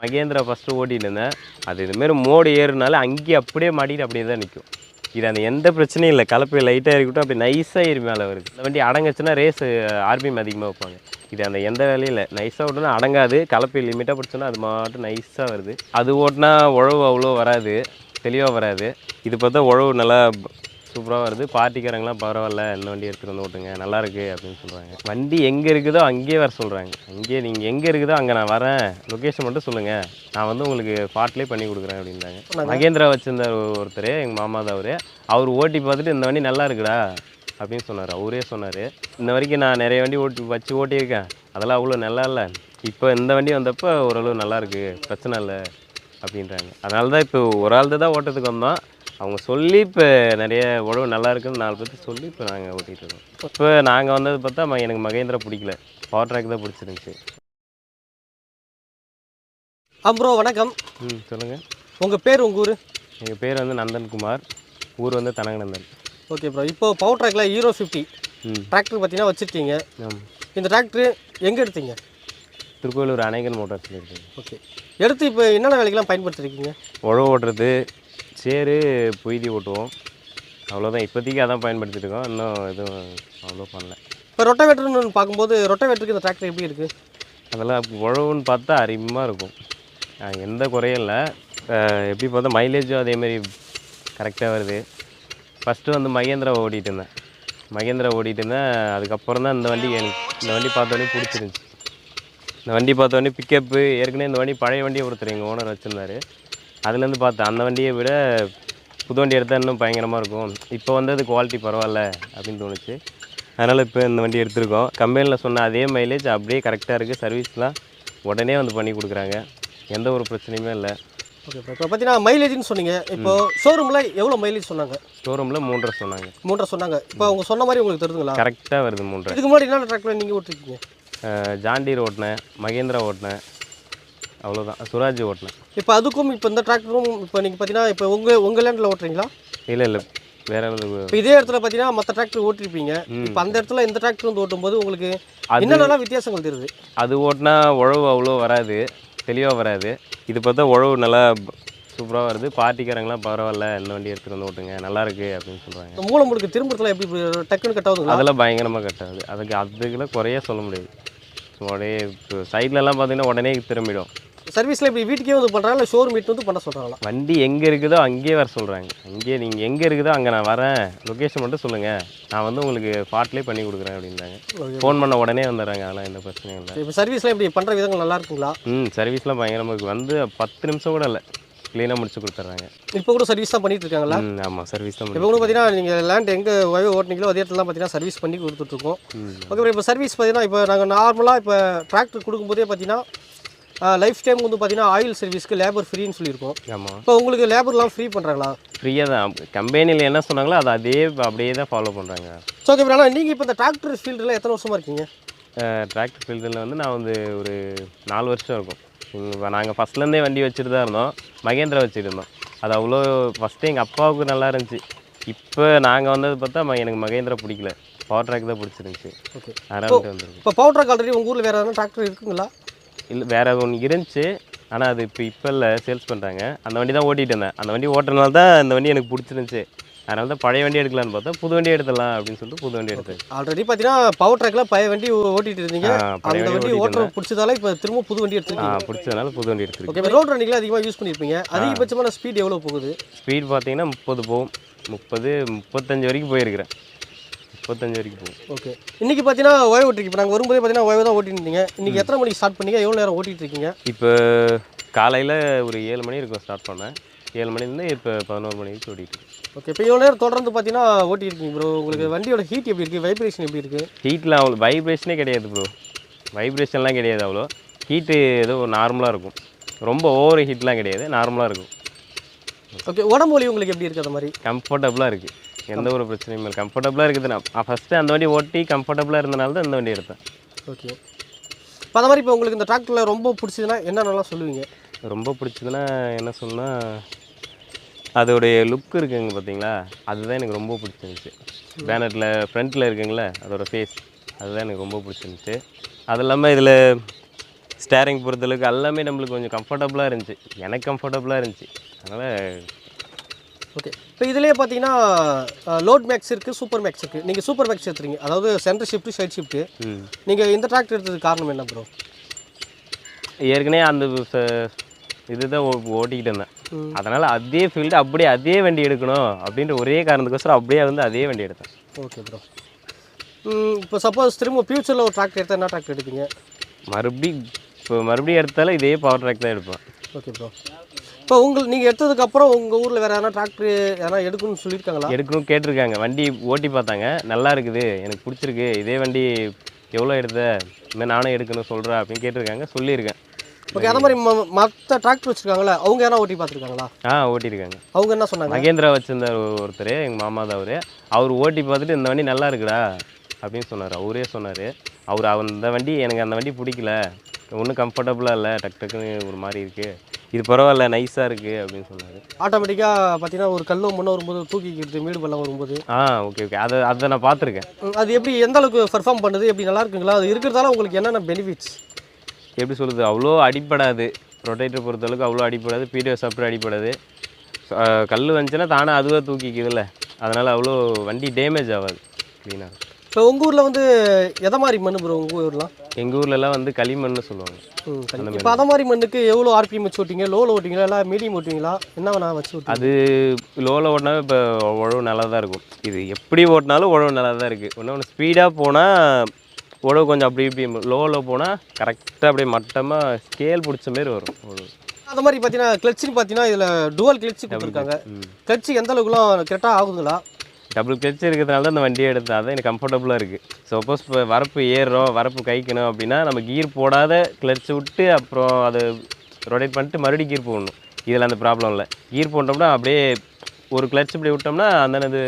Mahindra first ஓட்டிகிட்டு இருந்தேன். அது இதுமாரி மோடு ஏறுனால அங்கேயே அப்படியே மாட்டிட்டு அப்படியே தான் நிற்கும் இது அந்த எந்த பிரச்சனையும் இல்லை. கலப்பு லைட்டாக இருக்கட்டும் அப்படி நைஸாக ஏறி மேலே வருது. இந்த வண்டி அடங்குச்சுன்னா ரேஸ் ஆர்பிஎம் அதிகமாக வைப்பாங்க. இது அந்த எந்த வேலையும் இல்லை. நைஸாக ஓட்டுனா அடங்காது. கலப்பு லிமிட்டாக பிடிச்சோன்னா அது மாட்டும் நைஸாக வருது. அது ஓட்டினா உழவு அவ்வளோ வராது. தெளிவாக வராது. இது பார்த்தா உழவு நல்லா சூப்பராக வருது. பார்ட்டிக்காரங்களாம் பரவாயில்ல இந்த வண்டி எடுத்துகிட்டு வந்து ஓட்டுங்க நல்லா இருக்கு அப்படின்னு சொல்கிறாங்க வண்டி எங்கே இருக்குதோ அங்கேயே வர சொல்கிறாங்க அங்கேயே நீங்கள் எங்கே இருக்குதோ அங்கே நான் வரேன். லொக்கேஷன் மட்டும் சொல்லுங்கள் நான் வந்து உங்களுக்கு ஸ்பாட்லேயே பண்ணி கொடுக்குறேன் அப்படின்றாங்க. மகேந்திரா வச்சிருந்தார் ஒருத்தர் எங்கள் மாமா தான் அவர். அவர் ஓட்டி பார்த்துட்டு இந்த வண்டி நல்லா இருக்குடா அப்படின்னு சொன்னார். அவரே சொன்னார் இந்த வரைக்கும் நான் நிறைய வண்டி ஓட்டி வச்சு ஓட்டியிருக்கேன். அதெல்லாம் அவ்வளோ நல்லா இல்லை. இப்போ இந்த வண்டி வந்தப்போ ஓரளவு நல்லா இருக்கு. பிரச்சனை இல்லை. அப்படின்றாங்க. அதனால தான் இப்போ ஒரு ஆள் தான் ஓட்டுறதுக்கு வந்தோம். அவங்க சொல்லி இப்போ நிறைய உழவு நல்லா இருக்குன்னு நாலு பேர்த்து சொல்லி இப்போ நாங்கள் ஓட்டிகிட்டு இருக்கோம். இப்போ நாங்கள் வந்தது பார்த்தா எனக்கு மகேந்திரா பிடிக்கல. பவர் ட்ராக் தான் பிடிச்சிருந்துச்சி. ப்ரோ வணக்கம். ம் சொல்லுங்கள் உங்கள் பேர் உங்கள் ஊர்? எங்கள் பேர் வந்து நந்தன்குமார். ஊர் வந்து தனகநந்தன். ஓகே ப்ரோ இப்போ பவர் ட்ராக்கில் ஹீரோ ஃபிஃப்டி டிராக்டர் பார்த்தீங்கன்னா வச்சுருக்கீங்க. இந்த டிராக்டர் எங்கே எடுத்தீங்க? திருக்கோயிலூர் அணைகன் மோட்டார்ஸில் இருக்குது ஓகே எடுத்து இப்போ என்னென்ன வேலைக்கெல்லாம் பயன்படுத்திருக்கீங்க? உழவு ஓட்டுறது சேரு பொய்தி ஓட்டுவோம். அவ்வளோதான் இப்போதைக்கு அதான் பயன்படுத்திட்டு இருக்கோம். இன்னும் எதுவும் அவ்வளோ பண்ணல. இப்போ ரொட்டவேட்டர்னு பார்க்கும்போது ரொட்டவேட்டருக்கு இந்த டிராக்டர் எப்படி இருக்குது அதெல்லாம் உழவுன்னு பார்த்தா அருமையாக இருக்கும். எந்த குறையும் இல்லை. எப்படி பார்த்தா மைலேஜும் அதேமாரி கரெக்டாக வருது. ஃபஸ்ட்டு வந்து மகேந்திரா ஓட்டிகிட்டு இருந்தேன். மகேந்திரா ஓட்டிகிட்டு இருந்தேன். அதுக்கப்புறம் தான் இந்த வண்டி எனக்கு இந்த வண்டி பார்த்தோன்னே பிடிச்சிருந்துச்சி. இந்த வண்டி பார்த்தோன்னே பிக்கப்பு ஏற்கனவே இந்த வண்டி பழைய வண்டியை ஒருத்தர் எங்கள் ஓனர் வச்சுருந்தாரு. அதுலேருந்து பார்த்தேன் அந்த வண்டியை விட புது வண்டி எடுத்தால் இன்னும் பயங்கரமாக இருக்கும். இப்போ வந்தது குவாலிட்டி பரவாயில்ல அப்படின்னு தோணுச்சு. அதனால் இப்போ இந்த வண்டி எடுத்திருக்கோம். கம்பெனியில் சொன்ன அதே மைலேஜ் அப்படியே கரெக்டாக இருக்குது சர்வீஸ்லாம் உடனே வந்து பண்ணி கொடுக்குறாங்க. எந்த ஒரு பிரச்சனையுமே இல்லை. ஓகே இப்போ பார்த்தீங்கன்னா மைலேஜ்னு சொன்னீங்க. இப்போ ஷோரூமில் எவ்வளோ மைலேஜ் சொன்னாங்க? ஷோரூமில் மூன்றரை சொன்னாங்க. மூன்றரை சொன்னாங்க. இப்போ அவங்க சொன்ன மாதிரி உங்களுக்கு தெரியுதுங்களா கரெக்டாக வருது மூன்றரை. இதுக்கு முன்னாடி என்னென்ன டிராக்டர் நீங்கள் ஓட்டிருக்கீங்க? ஜாண்டீர் ஓட்டினேன் மகேந்திரா ஓட்டினேன் அவ்வளோதான் சுராஜ் ஓட்டினேன். இப்போ அதுக்கும் இப்போ இந்த டிராக்டரும் இப்போ நீங்கள் பார்த்தீங்கன்னா இப்போ உங்கள் உங்கள் லேண்டில் ஓட்டுறீங்களா? இல்லை இல்லை. வேற இப்போ இதே இடத்துல பார்த்தீங்கன்னா மற்ற டிராக்டர் ஓட்டிருப்பீங்க. இப்போ அந்த இடத்துல இந்த டிராக்டர் வந்து ஓட்டும்போது உங்களுக்கு அது- என்னென்னலாம் வித்தியாசங்கள் தெரியுது? அது ஓட்டினா உழவு அவ்வளோ வராது தெளிவாக வராது. இது பார்த்தா உழவு நல்லா சூப்பராக வருது. பார்ட்டிக்காரங்களாம் பரவாயில்ல இந்த வண்டி எடுத்துகிட்டு வந்து ஓட்டுங்க நல்லா இருக்கு அப்படின்னு சொல்கிறாங்க இந்த மூலம் முடுக்கு திரும்புறதுல எப்படி டக்குன்னு கட் அதெல்லாம் பயங்கரமாக கட்டாது அதுக்கு அதுக்கெல்லாம் குறைய சொல்ல முடியாது. உடனே சைட்லலாம் பார்த்தீங்கன்னா உடனே திரும்பிடும். சர்வீஸில் இப்படி வீட்டுக்கே வந்து பண்ணுறாங்க இல்லை ஷோரூம் மீட் வந்து பண்ண சொல்கிறாங்களா வண்டி எங்கே இருக்குதோ அங்கேயே வர சொல்கிறாங்க அங்கேயே நீங்கள் எங்கே இருக்குதோ அங்கே நான் வரேன். லொக்கேஷன் மட்டும் சொல்லுங்கள் நான் வந்து உங்களுக்கு ஸ்பாட்லேயே பண்ணி கொடுக்குறேன் அப்படின்றாங்க. ஃபோன் பண்ண உடனே வந்துடுறாங்க. அதெல்லாம் எந்த பிரச்சனையும் இல்லை. இப்போ சர்வீஸ்லாம் இப்படி பண்ணுற விதங்கள் நல்லா இருக்குங்களா? ம் சர்வீஸ்லாம் பயங்கரமாக இருக்குது வந்து பத்து நிமிஷம் கூட இல்லை. க்ளீனாக முடிச்சு கொடுத்துட்றாங்க. இப்போ கூட சர்வீஸ் தான் பண்ணிட்டு இருக்காங்களா? ஆமாம் சர்வீஸ் தான் இப்போ கூட பார்த்தீங்கன்னா நீங்கள் லேண்ட் எங்கே வயோ ஓட்டுனீங்களோ அதே இடத்துல பார்த்தீங்கன்னா சர்வீஸ் பண்ணி கொடுத்துட்ருக்கோம். ஓகே இப்போ சர்வீஸ் பார்த்தீங்கன்னா இப்போ நாங்கள் நார்மலாக இப்போ டிராக்டர் கொடுக்கும்போதே பார்த்தீங்கன்னா லைஃப் டைம் வந்து பார்த்தீங்கன்னா ஆயில் சர்வீஸ்க்கு லேபர் ஃப்ரீன்னு சொல்லியிருக்கோம். ஆமாம் இப்போ உங்களுக்கு லேபர்லாம் ஃப்ரீ பண்ணுறாங்களா ஃப்ரீயாக தான். கம்பெனியில் என்ன சொன்னாங்களோ அதை அதே அப்படியே தான் ஃபாலோ பண்ணுறாங்க ஸோ ஓகே ஆனால் நீங்கள் இப்போ இந்த டிராக்டர் ஃபீல்டில் எத்தனை வருஷமாக இருக்கீங்க? டிராக்டர் ஃபீல்டில் வந்து நான் வந்து ஒரு நாலு வருஷம் இருக்கும். இங்கே நாங்கள் ஃபஸ்ட்லேருந்தே வண்டி வச்சுட்டு தான் இருந்தோம். மகேந்திரா வச்சுட்டு இருந்தோம். அது அவ்வளோ ஃபஸ்ட்டு எங்கள் அப்பாவுக்கு நல்லா இருந்துச்சு. இப்போ நாங்கள் வந்தது பார்த்தா ம- எனக்கு மகேந்திரா பிடிக்கல. பவர் ட்ராக் தான் பிடிச்சிருந்துச்சி. ஓகே அதனால் இப்போ பவர் ட்ராக் ஆல்ரெடி உங்கள் ஊரில் வேறு எதனா டிராக்டர் இருக்குங்களா? இல்லை வேறு ஒன்று இருந்துச்சு. ஆனால் அது இப்போ இப்போ இல்லை சேல்ஸ் பண்ணுறாங்க அந்த வண்டி தான் ஓட்டிகிட்டு இருந்தேன். அந்த வண்டி ஓட்டுறதுனால தான் இந்த வண்டி எனக்கு பிடிச்சிருந்துச்சி. அதனால தான் பழைய வண்டி எடுக்கலான்னு பார்த்தா புது வண்டி எடுத்துடலாம் அப்படின்னு சொல்லிட்டு புது வண்டி எடுத்தேன். ஆல்ரெடி பார்த்தீங்கன்னா பவர் ட்ராக்கில் பழைய வண்டி ஓட்டிட்டு இருந்தீங்க. அந்த வண்டி ஓட்டுற பிடிச்சதால இப்போ திரும்ப புது வண்டி எடுத்துருக்கீங்க. பிடிச்சதுனால புது வண்டி எடுத்துருக்கு ஓகே ரோட் ரன்னிங்ல அதிகமாக யூஸ் பண்ணியிருப்பீங்க அதிகபட்சமான ஸ்பீட் எவ்வளோ போகுது? ஸ்பீட் பார்த்தீங்கன்னா முப்பது போகும். முப்பது முப்பத்தஞ்சு வரைக்கும் போயிருக்கிறேன். முப்பத்தஞ்சு வரைக்கும் போகும். ஓகே. இன்னைக்கு பார்த்தீங்கன்னா ஓய்வு ஓட்டிருக்கு இப்போ நாங்கள் வரும்போதே பார்த்தீங்கன்னா ஓய்வு தான் ஓட்டிட்டு இருந்தீங்க. இன்னைக்கு எத்தனை மணிக்கு ஸ்டார்ட் பண்ணீங்க? எவ்வளோ நேரம் ஓட்டிட்டு இருக்கீங்க? இப்போ காலையில் ஒரு ஏழு மணி இருக்கும் ஸ்டார்ட் பண்ணேன் ஏழு மணிலேருந்து இப்போ பதினோரு மணி வரைக்கும் ஓடிட்டு. ஓகே. இப்போ இவ்வளோ நேரம் தொடர்ந்து பார்த்தீங்கன்னா ஓட்டியிருக்கீங்க ப்ரோ உங்களுக்கு வண்டியோட ஹீட் எப்படி இருக்குது வைப்ரேஷன் எப்படி இருக்குது ஹீட்டில் அவ்வளோ வைப்ரேஷனே கிடையாது ப்ரோ வைப்ரேஷன்லாம் கிடையாது அவ்வளோ. ஹீட்டு ஏதோ நார்மலாக இருக்கும். ரொம்ப ஓவர் ஹீட்லாம் கிடையாது நார்மலாக இருக்கும். ஓகே. உடம்பு வலி உங்களுக்கு எப்படி இருக்குது அந்த மாதிரி? கம்ஃபர்டபுளாக இருக்குது எந்த ஒரு பிரச்சனையும் இல்லை. கம்ஃபர்டபுளாக இருக்குது. நான் ஃபஸ்ட்டு அந்த வண்டி ஓட்டி கம்ஃபர்டபுளாக இருந்தனால தான் இந்த வண்டி எடுத்தேன். ஓகே இப்போ அந்த மாதிரி இப்போ உங்களுக்கு இந்த டிராக்டரில் ரொம்ப பிடிச்சதுன்னா என்னென்னலாம் சொல்லுவீங்க? ரொம்ப பிடிச்சதுன்னா என்ன சொன்னா அதோடைய லுக் இருக்குங்க பார்த்தீங்களா அதுதான் எனக்கு ரொம்ப பிடிச்சிருந்துச்சு. பேனட்டில் ஃப்ரண்ட்டில் இருக்குங்களே அதோட ஃபேஸ் அதுதான் எனக்கு ரொம்ப பிடிச்சிருந்துச்சு. அது இல்லாமல் இதில் ஸ்டேரிங் பொறுத்தளவுக்கு எல்லாமே நம்மளுக்கு கொஞ்சம் கம்ஃபர்டபுளாக இருந்துச்சு. எனக்கு கம்ஃபர்டபுளாக இருந்துச்சு. அதனால் ஓகே இப்போ இதுலேயே பார்த்தீங்கன்னா லோட் மேக்ஸ் இருக்குது சூப்பர் மேக்ஸ் இருக்குது நீங்கள் சூப்பர் மேக்ஸ் எடுத்துறீங்க அதாவது சென்டர் ஷிஃப்ட்டு சைட் ஷிஃப்ட்டு நீங்கள் இந்த டிராக்டர் எடுத்ததுக்கு காரணம் என்ன ப்ரோ ஏற்கனவே அந்த இதுதான் ஓட்டிக்கிட்டு இருந்தேன். அதனால் அதே ஃபீல்டு அப்படியே அதே வண்டி எடுக்கணும் அப்படின்ற ஒரே காரணத்துக்கோசரம் அப்படியே வந்து அதே வண்டி எடுத்தேன். ஓகே ப்ரோ இப்போ சப்போஸ் திரும்ப ஃபியூச்சரில் ஒரு டிராக்டர் எடுத்தால் என்ன டிராக்டர் எடுப்பீங்க? மறுபடி இப்போ மறுபடியும் எடுத்தாலும் இதே பவர் ட்ராக் தான் எடுப்பேன். ஓகே ப்ரோ இப்போ உங்கள் நீங்கள் எடுத்ததுக்கப்புறம் உங்கள் ஊரில் வேறு எதனா டிராக்டர் எதனா எடுக்கணும்னு சொல்லியிருக்காங்களா? எடுக்கணும் கேட்டிருக்காங்க. வண்டி ஓட்டி பார்த்தாங்க. நல்லா இருக்குது. எனக்கு பிடிச்சிருக்கு. இதே வண்டி எவ்வளோ எடுத்த? இந்த நானும் எடுக்கணும் சொல்கிறா அப்படின்னு கேட்டிருக்காங்க. சொல்லியிருக்கேன். ஓகே அந்த மாதிரி மற்ற டிராக்டர் வச்சுருக்காங்களே அவங்க எதனா ஓட்டி பார்த்துருக்காங்களா? ஆ ஓட்டியிருக்காங்க. அவங்க என்ன சொன்னாங்க? மகேந்திரா வச்சிருந்தார் ஒருத்தர் எங்கள் மாமா தான் அவர். அவர் ஓட்டி பார்த்துட்டு இந்த வண்டி நல்லா இருக்குடா அப்படின்னு சொன்னார். அவரே சொன்னார். அவர் அந்த வண்டி எனக்கு அந்த வண்டி பிடிக்கல. ஒன்றும் கம்ஃபர்டபுளாக இல்லை. டக் டக்குன்னு ஒரு மாதிரி இருக்குது இது பரவாயில்ல நைஸாக இருக்குது அப்படின்னு சொன்னார். ஆட்டோமேட்டிக்காக பார்த்தீங்கன்னா ஒரு கல்லும் முன்னே வரும்போது தூக்கிக்கிட்டு மீடு பள்ளம் வரும்போது. ஆ ஓகே ஓகே அதை அதை நான் பார்த்துருக்கேன் அது எப்படி எந்த அளவுக்கு பெர்ஃபார்ம் பண்ணுது எப்படி நல்லா இருக்குங்களா? அது இருக்கிறதால உங்களுக்கு என்னென்ன பெனிஃபிட்ஸ் எப்படி சொல்லுது அவ்வளோ அடிப்படாது ரொட்டேட்டர் பொறுத்தளவுக்கு அவ்வளோ அடிப்படாது பிடிஎஸ் அப்புறம் அடிப்படாது கல் வந்துச்சுன்னா தானே அதுவாக தூக்கிக்குதுல்ல. அதனால் அவ்வளோ வண்டி டேமேஜ் ஆகாது க்ளீனாக இப்போ உங்கள் ஊரில் வந்து எதை மாதிரி மண் ப்ரோ உங்கள் ஊர்லாம் எங்கள் ஊர்லலாம் வந்து களிமண்னு சொல்லுவாங்க. இப்போ அதை மாதிரி மண்ணுக்கு எவ்வளோ ஆர்பிஎம் வச்சு ஓட்டிங்க லோவில் ஓட்டிங்களா இல்லை மீடியம் ஓட்டுவீங்களா என்ன வேணா வச்சு அது லோவில் ஓட்டினாவே இப்போ உழவு நல்லா தான் இருக்கும். இது எப்படி ஓட்டினாலும் உழவு நல்லா தான் இருக்குது ஒன்று ஒன்று ஸ்பீடாக போனால் உழவு கொஞ்சம் அப்படி இப்படி லோவில் போனால் கரெக்டாக அப்படியே மட்டமாக ஸ்கேல் பிடிச்ச மாரி வரும் உழவு. அந்த மாதிரி பார்த்தீங்கன்னா கிளச்சுன்னு பார்த்தீங்கன்னா இதில் டுவல் கிளச்சு கொடுத்துருக்காங்க. கிளச்சு எந்த அளவுக்குலாம் கரெக்டாக ஆகுதுங்களா? டபுள் கிளச் இருக்கிறதுனால தான் இந்த வண்டியை எடுத்தேன். அதான் எனக்கு கம்ஃபர்டபுளாக இருக்குது சப்போஸ் இப்போ வரப்பு ஏறுறோம் வரப்பு கைக்கணும் அப்படின்னா நம்ம கீர் போடாத கிளச் விட்டு அப்புறம் அதை ரொட்டேட் பண்ணிட்டு மறுபடியும் கீர் போடணும். இதில் அந்த ப்ராப்ளம் இல்லை. கீர் போட்டோம்னா அப்படியே ஒரு கிளச் இப்படி விட்டோம்னா அந்த இது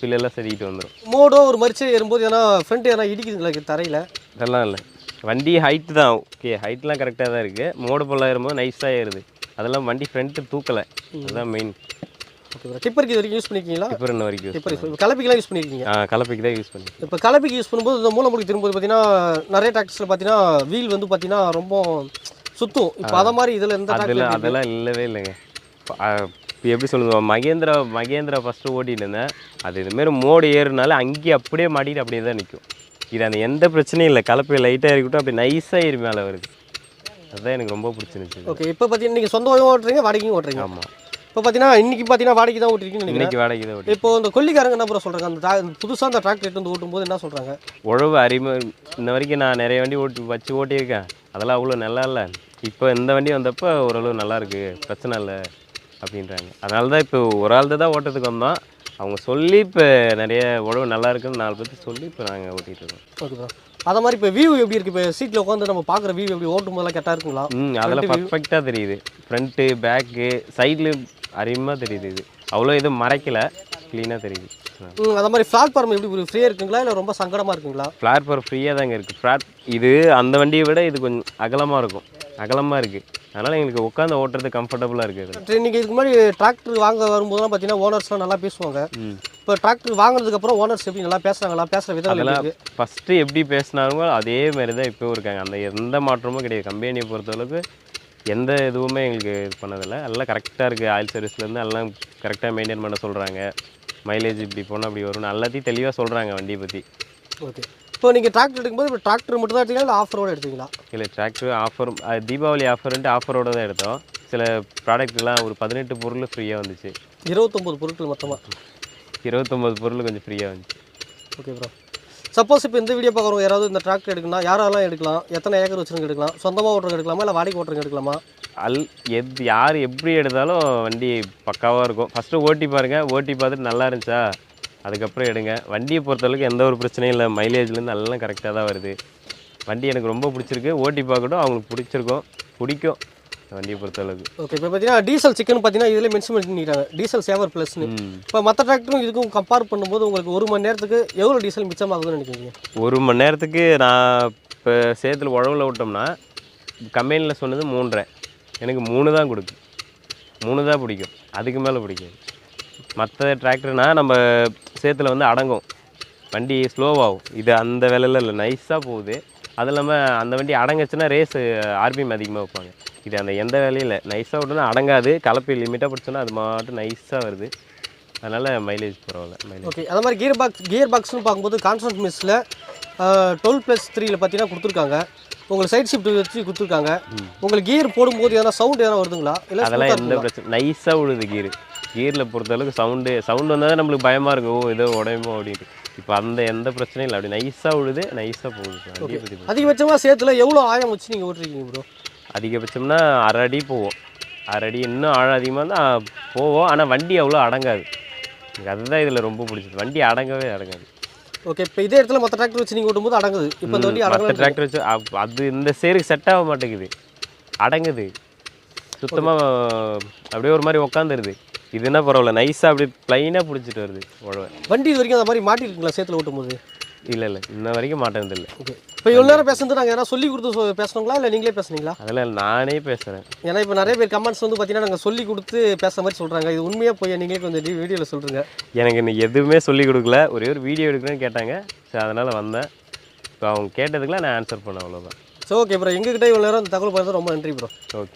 பில்லெல்லாம் சரிக்கிட்டு வந்துடும் மோடோ ஒரு மரிச்சு ஏறும்போது எதனா ஃப்ரண்ட் எதனா இடிக்குதுங்களா தரையில்? இதெல்லாம் இல்லை. வண்டி ஹைட்டு தான். ஓகே ஹைட்லாம் கரெக்டாக தான் இருக்குது மோடு பொருளாக ஏறும்போது நைஸாக ஏறுது. அதெல்லாம் வண்டி ஃப்ரண்ட்டு தூக்கலை. அதுதான் மெயின் ஓகே ப்ரோ டிப்பருக்கு இது வரைக்கும் யூஸ் பண்ணிருக்கீங்களா? டிப்பர் இன்ன வரைக்கும் இப்போ கலப்பிக்கெல்லாம் யூஸ் பண்ணியிருக்கீங்க ஆ கலப்பைக்கு தான் யூஸ் பண்ணி இப்போ கலப்பிக்கு யூஸ் பண்ணும்போது இந்த மூலமுடி திரும்பும்போது பார்த்தீங்கன்னா நிறைய டிராக்டர்ஸில் பார்த்தீங்கன்னா வீல் வந்து பார்த்தீங்கன்னா ரொம்ப சுத்தும். இப்போ அதை மாதிரி இதில் எந்த அதில் டிராக்டர் அதெல்லாம் இல்லவே இல்லைங்க. இப்ப, இப்ப எப்படி சொல்லுங்க மகேந்திரா மகேந்திரா ஃபஸ்ட்டு ஓட்டிட்டு இருந்தேன். அது இதுமாரி மோடு ஏறுனால அங்கேயே அப்படியே மாட்டிட்டு அப்படியே தான் நிற்கும் இது அந்த எந்த பிரச்சனையும் இல்லை. கலப்பை லைட்டாக இருக்கட்டும் அப்படி நைஸாக ஏறி மேலே வருது. அதுதான் எனக்கு ரொம்ப பிடிச்சிருந்துச்சு. ஓகே இப்போ பார்த்தீங்கன்னா நீங்கள் சொந்தமாகவும் ஓட்டுறீங்க வாடகையும் ஓட்டுறீங்க. ஆமாம் இப்போ பார்த்தீங்கன்னா இன்னைக்கு பார்த்தீங்கன்னா வாடகை தான் ஓட்டிருக்கீங்கன்னு நினைக்கிறேன். இன்னைக்கு வாடகை தான் ஓட்டி இப்போ இந்த கொல்லிக்காரங்க என்ன ப்ரோ சொல்கிறாங்க அந்த tra- புதுசா அந்த டிராக்டர் எடுத்து வந்து ஓட்டும்போது என்ன சொல்கிறாங்க உழவு அறிமு இன்ன வரைக்கும் நான் நிறைய வண்டி ஓட்டி வச்சு ஓட்டியிருக்கேன். அதெல்லாம் அவ்வளோ நல்லா இல்லை. இப்போ இந்த வண்டி வந்தப்போ ஓரளவு நல்லா இருக்கு. பிரச்சனை இல்லை அப்படின்றாங்க. அதனால தான் இப்போ ஒரு ஆள் தான் ஓட்டுறதுக்கு வந்தோம். அவங்க சொல்லி இப்போ நிறைய உழவு நல்லா இருக்குன்னு நாலு பேர்த்து சொல்லி இப்போ நாங்கள் ஓட்டிகிட்டு இருக்கோம். ஓகே அதை மாதிரி இப்போ வியூ எப்படி இருக்குது இப்போ சீட்டில் உட்காந்து நம்ம பார்க்குற வியூ எப்படி? ஓட்டும் போதெல்லாம் கரெக்டாக இருக்குங்களா? ம் அதெல்லாம் பர்ஃபெக்டாக தெரியுது. ஃப்ரண்ட்டு பேக்கு சைடில் அறிமுகமாக தெரியுது இது. அவ்வளோ எதுவும் மறைக்கல. க்ளீனாக தெரியுது. ம் அந்த மாதிரி பிளாட்ஃபார்ம் எப்படி ஃப்ரீயாக இருக்குங்களா? இல்லை ரொம்ப சங்கடமாக இருக்குங்களா? பிளாட்ஃபார்ம் ஃப்ரீயாக தாங்க இருக்குது ஃப்ளாட் இது அந்த வண்டியை விட இது கொஞ்சம் அகலமாக இருக்கும். அகலமாக இருக்குது அதனால் எங்களுக்கு உட்காந்து ஓட்டுறது கம்ஃபர்டபுளாக இருக்குது. நீங்கள் இதுக்கு முன்னாடி டிராக்டர் வாங்க வரும்போதெல்லாம் பார்த்தீங்கன்னா ஓனர்ஸ்லாம் நல்லா பேசுவாங்க. இப்போ டிராக்டர் வாங்குனதுக்கப்புறம் ஓனர்ஸ் எப்படி நல்லா பேசுகிறாங்களா பேசுகிற விதம் அதெல்லாம் ஃபஸ்ட்டு எப்படி பேசினாங்களோ அதே மாதிரி தான் இப்போவும் இருக்காங்க. அந்த எந்த மாற்றமும் கிடையாது. கம்பெனியை பொறுத்தளவுக்கு எந்த இதுவுமே எங்களுக்கு இது பண்ணதில்லை. எல்லாம் கரெக்டாக இருக்குது ஆயில் சர்வீஸ்லேருந்து எல்லாம் கரெக்டாக மெயின்டைன் பண்ண சொல்கிறாங்க மைலேஜ் இப்படி போனால் அப்படி வரும் எல்லாத்தையும் தெளிவாக சொல்கிறாங்க வண்டியை பற்றி ஓகே. இப்போ நீங்கள் டிராக்டர் எடுக்கும்போது இப்போ டிராக்டர் மட்டும் தான் எடுத்தீங்களா? இல்லை ஆஃப் ரோடு எடுத்தீங்களா? இல்லை டிராக்டர் ஆஃபர் தீபாவளி ஆஃபர்ன்ட்டு ஆஃபரோட தான் எடுத்தோம். சில ப்ராடக்ட்லாம் ஒரு பதினெட்டு பொருள் ஃப்ரீயாக வந்துச்சு. இருபத்தொம்போது பொருட்கள் மொத்தமாக இருபத்தொம்பது பொருள் கொஞ்சம் ஃப்ரீயாக வந்துச்சு. ஓகே ப்ரோ சப்போஸ் இப்போ இந்த வீடியோ பார்க்குறவங்க யாராவது இந்த டிராக்டர் எடுக்கணும் யாரெல்லாம் எடுக்கலாம்? எத்தனை ஏக்கர் வச்சுருங்க எடுக்கலாம்? சொந்தமாக ஓட்டுறவங்க எடுக்கலாமா? இல்லை வாடகை ஓட்டுறவங்க எடுக்கலாமா? அல் எது யார் எப்படி எடுத்தாலும் வண்டி பக்காவாக இருக்கும். ஃபஸ்ட்டு ஓட்டி பாருங்கள் ஓட்டி பார்த்துட்டு நல்லா இருந்துச்சா? அதுக்கப்புறம் எடுங்க. வண்டியை பொறுத்தளவுக்கு எந்த ஒரு பிரச்சனையும் இல்லை. மைலேஜ்லேருந்து எல்லாம் கரெக்டாக தான் வருது. வண்டி எனக்கு ரொம்ப பிடிச்சிருக்கு. ஓட்டி பார்க்கட்டும் அவங்களுக்கு பிடிச்சிருக்கும். பிடிக்கும். வண்டியை பொறுத்தளவுக்கு. ஓகே இப்போ பார்த்தீங்கன்னா டீசல் சிக்கன் பார்த்தீங்கன்னா இதில் மென்ஷன் பண்ணிக்கிறாங்க டீசல் சேவர் ப்ளஸ்னு இப்போ மற்ற டிராக்டரும் இதுக்கும் கம்பேர் பண்ணும்போது உங்களுக்கு ஒரு மணி நேரத்துக்கு எவ்வளோ டீசல் மிச்சமாகுதுன்னு நினைக்கிறீங்க? ஒரு மணி நேரத்துக்கு நான் இப்போ சேத்துல உழவுல விட்டோம்னா கம்பெனியில் சொன்னது மூன்றரை. எனக்கு மூணு தான் கொடுக்கு மூணு தான் பிடிக்கும். அதுக்கு மேலே பிடிக்காது. மற்ற டிராக்டர்னா நம்ம சேத்துல வந்து அடங்கும். வண்டி ஸ்லோவாகும் இது அந்த வேலையில் இல்லை. நைஸாக போகுது. அது இல்லாமல் அந்த வண்டி அடங்குச்சுன்னா ரேஸு ஆர்பிஎம் அதிகமாக வைப்பாங்க. இது அந்த எந்த வேலையும் இல்லை. நைஸாக விட்டுனா அடங்காது. கலப்பை லிமிட்டாக பிடிச்சோன்னா அது மாட்டும் நைஸாக வருது. அதனால் மைலேஜ் பரவாயில்ல மைலேஜ் ஓகே அந்த மாதிரி கியர் பாக்ஸ் கியர் பாக்ஸ்னு பார்க்கும்போது கான்ஸ்டன்ட் மிஸ்ஸில் டுவெல் ப்ளஸ் த்ரீல பார்த்தீங்கன்னா கொடுத்துருக்காங்க. உங்களுக்கு சைட் ஷிஃப்ட் வச்சு கொடுத்துருக்காங்க. உங்களுக்கு கியர் போடும்போது எதனா சவுண்ட் எதனா வருதுங்களா? இல்லை அதெல்லாம் எந்த பிரச்சனை நைஸாக விழுது கீர் கீரில் பொறுத்தளவுக்கு சவுண்டு சவுண்டு வந்தால் தான் நம்மளுக்கு பயமாக இருக்கும். ஓ ஏதோ உடையுமோ அப்படின்ட்டு. இப்போ அந்த எந்த பிரச்சனையும் இல்லை. அப்படி நைஸாக விழுது நைஸாக போகுது. அதிகபட்சமாக சேத்துல எவ்வளோ ஆழம் வச்சு நீங்கள் ஓட்டுறீங்க ப்ரோ அதிகபட்சம்னா அரை அடி போவோம். அரை அடி இன்னும் ஆழம் அதிகமாக தான் போவோம். ஆனால் வண்டி அவ்வளோ அடங்காது. எனக்கு அதுதான் இதில் ரொம்ப பிடிச்சது. வண்டி அடங்கவே அடங்காது. ஓகே இப்போ இதே இடத்துல மற்ற டிராக்டர் வச்சு நீங்கள் ஓட்டும்போது அடங்குது. இப்போ இந்த வண்டி மற்ற டிராக்டர் வச்சு அது இந்த சேருக்கு செட் ஆக மாட்டேங்குது. அடங்குது. சுத்தமாக அப்படியே ஒரு மாதிரி உக்காந்துருது. இது என்ன பரவாயில்ல. நைஸாக அப்படி ப்ளைனாக பிடிச்சிட்டு வருது. உழவை வண்டி இது வரைக்கும் அந்த மாதிரி மாட்டிருக்கீங்களா சேத்துல ஓட்டும்போது? இல்லை இல்லை. இன்ன வரைக்கும் மாட்டேனது இல்லை. ஓகே இப்போ இவ்வளோ நேரம் பேசுனது நாங்கள் எதனா சொல்லி கொடுத்து பேசணுங்களா? இல்லை நீங்களே பேசுனீங்களா? அதில் நானே பேசுகிறேன் ஏன்னா இப்போ நிறைய பேர் கமெண்ட்ஸ் வந்து பார்த்தீங்கன்னா நாங்கள் சொல்லி கொடுத்து பேசுகிற மாதிரி சொல்கிறாங்க இது உண்மையாக போய்? நீங்களே கொஞ்சம் வீடியோவில் சொல்கிறீங்க எனக்கு இன்னைக்கு எதுவுமே சொல்லி கொடுக்கல. ஒரே ஒரு வீடியோ எடுக்கிறேன்னு கேட்டாங்க. சரி அதனால் வந்தேன். இப்போ அவங்க கேட்டதுக்கெலாம் நான் ஆன்சர் பண்ணேன் அவ்வளோதான் ஸோ ஓகே ப்ரோ எங்ககிட்ட இவ்வளோ நேரம் தகவல் பார்த்தது ரொம்ப நன்றி ப்ரோ ஓகே